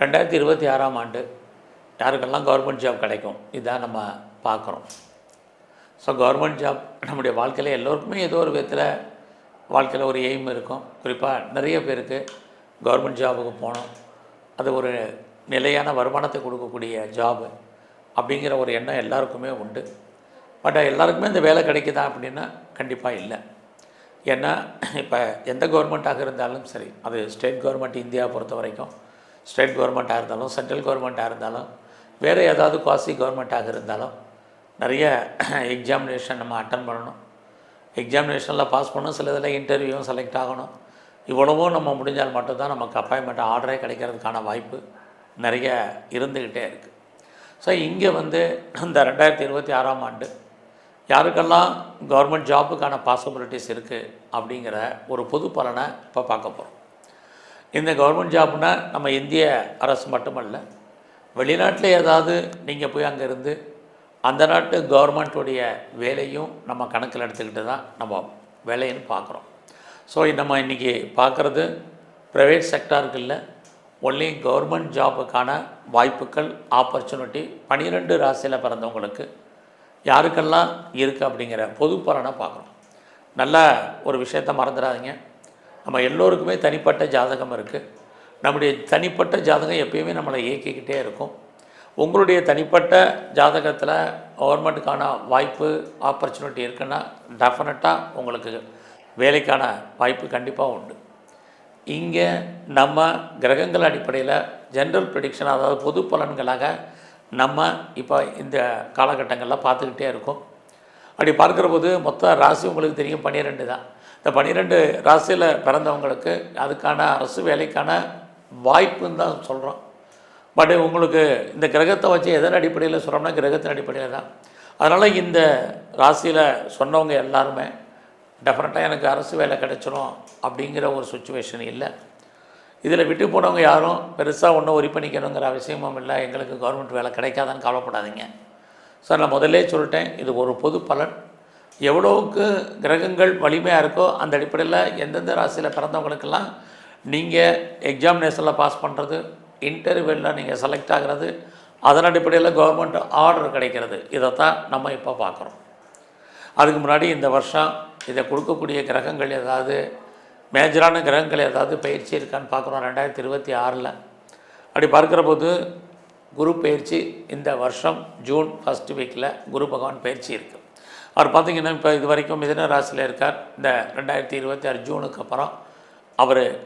ரெண்டாயிரத்தி இருபத்தி ஆறாம் ஆண்டு யாருக்கெல்லாம் கவர்மெண்ட் ஜாப் கிடைக்கும்? இதான் நம்ம பார்க்குறோம். ஸோ கவர்மெண்ட் ஜாப் நம்முடைய வாழ்க்கையில் எல்லோருக்குமே ஏதோ ஒரு விதத்தில் வாழ்க்கையில் ஒரு எய்ம் இருக்கும். குறிப்பாக நிறைய பேருக்கு கவர்மெண்ட் ஜாபுக்கு போகணும். அது ஒரு நிலையான வருமானத்தை கொடுக்கக்கூடிய ஜாபு அப்படிங்கிற ஒரு எண்ணம் எல்லாருக்குமே உண்டு. பட் எல்லாருக்குமே இந்த வேலை கிடைக்குதா அப்படின்னா கண்டிப்பாக இல்லை. ஏன்னா இப்போ எந்த கவர்மெண்ட்டாக இருந்தாலும் சரி அது ஸ்டேட் கவர்மெண்ட் இந்தியா பொறுத்த வரைக்கும் ஸ்டேட் கவர்மெண்ட்டாக இருந்தாலும் சென்ட்ரல் கவர்மெண்ட்டாக இருந்தாலும் வேறு ஏதாவது குவாசி கவர்மெண்ட்டாக இருந்தாலும் நிறைய எக்ஸாமினேஷன் நம்ம அட்டன் பண்ணணும். எக்ஸாமினேஷனில் பாஸ் பண்ணணும் சில இதில் இன்டர்வியூவும் செலக்ட் ஆகணும். இவ்வளவும் நம்ம முடிஞ்சால் மட்டும்தான் நமக்கு அப்பாயின்மெண்ட் ஆர்டரே கிடைக்கிறதுக்கான வாய்ப்பு நிறைய இருந்துக்கிட்டே இருக்குது ஸோ இங்கே வந்து இந்த ரெண்டாயிரத்தி இருபத்தி ஆறாம் ஆண்டு யாருக்கெல்லாம் கவர்மெண்ட் ஜாப்புக்கான பாசிபிலிட்டிஸ் இருக்குது அப்படிங்கிற ஒரு பொது பலனை இப்போ பார்க்க போகிறோம் இந்த கவர்மெண்ட் ஜாப்னா நம்ம இந்திய அரசு மட்டுமல்ல வெளிநாட்டில் ஏதாவது நீங்கள் போய் அங்கே இருந்து அந்த நாட்டு கவர்மெண்ட்டுடைய வேலையும் நம்ம கணக்கில் எடுத்துக்கிட்டு தான் நம்ம வேலைன்னு பார்க்குறோம். ஸோ நம்ம இன்றைக்கி பார்க்குறது ப்ரைவேட் செக்டாருக்கு இல்லை ஒன்லி கவர்மெண்ட் ஜாபுக்கான வாய்ப்புகள் ஆப்பர்ச்சுனிட்டி பனிரெண்டு ராசியில் பிறந்தவங்களுக்கு யாருக்கெல்லாம் இருக்குது அப்படிங்கிற பொது பலனை பார்க்குறோம். நல்ல ஒரு விஷயத்த மறந்துடாதீங்க. நம்ம எல்லோருக்குமே தனிப்பட்ட ஜாதகம் இருக்குது நம்முடைய தனிப்பட்ட ஜாதகம் எப்பயுமே நம்மளை இயக்கிக்கிட்டே இருக்கும். உங்களுடைய தனிப்பட்ட ஜாதகத்தில் கவர்மெண்ட்டுக்கான வாய்ப்பு ஆப்பர்ச்சுனிட்டி இருக்குன்னா டெஃபினட்டாக உங்களுக்கு வேலைக்கான வாய்ப்பு கண்டிப்பாக உண்டு. இங்கே நம்ம கிரகங்கள் அடிப்படையில் ஜென்ரல் ப்ரிடிக்ஷன் அதாவது பொது பலன்களாக நம்ம இப்போ இந்த காலகட்டங்களில் பார்த்துக்கிட்டே இருக்கோம். அப்படி பார்க்குற போது மொத்த ராசி உங்களுக்கு தெரியும் பன்னிரெண்டு தான். இந்த பன்னிரெண்டு ராசியில் பிறந்தவங்களுக்கு அதுக்கான அரசு வேலைக்கான வாய்ப்புன்னு தான் சொல்கிறோம் பட் உங்களுக்கு இந்த கிரகத்தை வச்சு எதன் அடிப்படையில் சொல்கிறோம்னா கிரகத்தின் அடிப்படையில் தான். அதனால் இந்த ராசியில் சொன்னவங்க எல்லாருமே டெஃபினட்டாக எனக்கு அரசு வேலை கிடைச்சிரும் அப்படிங்கிற ஒரு சுச்சுவேஷன் இல்லை. இதில் விட்டு போனவங்க யாரும் பெருசாக ஒன்றும் ஒரி பண்ணிக்கணுங்கிற அவசியமும் இல்லை. எங்களுக்கு கவர்மெண்ட் வேலை கிடைக்காதான்னு கவலைப்படாதீங்க. சார் நான் முதல்லே சொல்லிட்டேன் இது ஒரு பொது பலன். எவ்வளோவுக்கு கிரகங்கள் வலிமையாக இருக்கோ அந்த அடிப்படையில் எந்தெந்த ராசியில் பிறந்தவங்களுக்கெல்லாம் நீங்கள் எக்ஸாமினேஷனில் பாஸ் பண்ணுறது இன்டர்வியூவில் நீங்கள் செலக்ட் ஆகிறது அதன் அடிப்படையில் கவர்மெண்ட் ஆர்டர் கிடைக்கிறது. இதைத்தான் நம்ம இப்போ பார்க்குறோம். அதுக்கு முன்னாடி இந்த வருஷம் இதை கொடுக்கக்கூடிய கிரகங்கள் ஏதாவது மேஜரான கிரகங்கள் ஏதாவது பயிற்சி இருக்கான்னு பார்க்குறோம் ரெண்டாயிரத்தி இருபத்தி ஆறில். அப்படி பார்க்குற போது குரு பயிற்சி இந்த வருஷம் ஜூன் ஃபஸ்ட் வீக்கில் குரு பகவான் பயிற்சி இருக்குது அவர் பார்த்திங்கன்னா இப்போ இது வரைக்கும் மிதன ராசியில் இருக்கார். இந்த ரெண்டாயிரத்தி இருபத்தி ஆறு ஜூனுக்கு அப்புறம் அவர்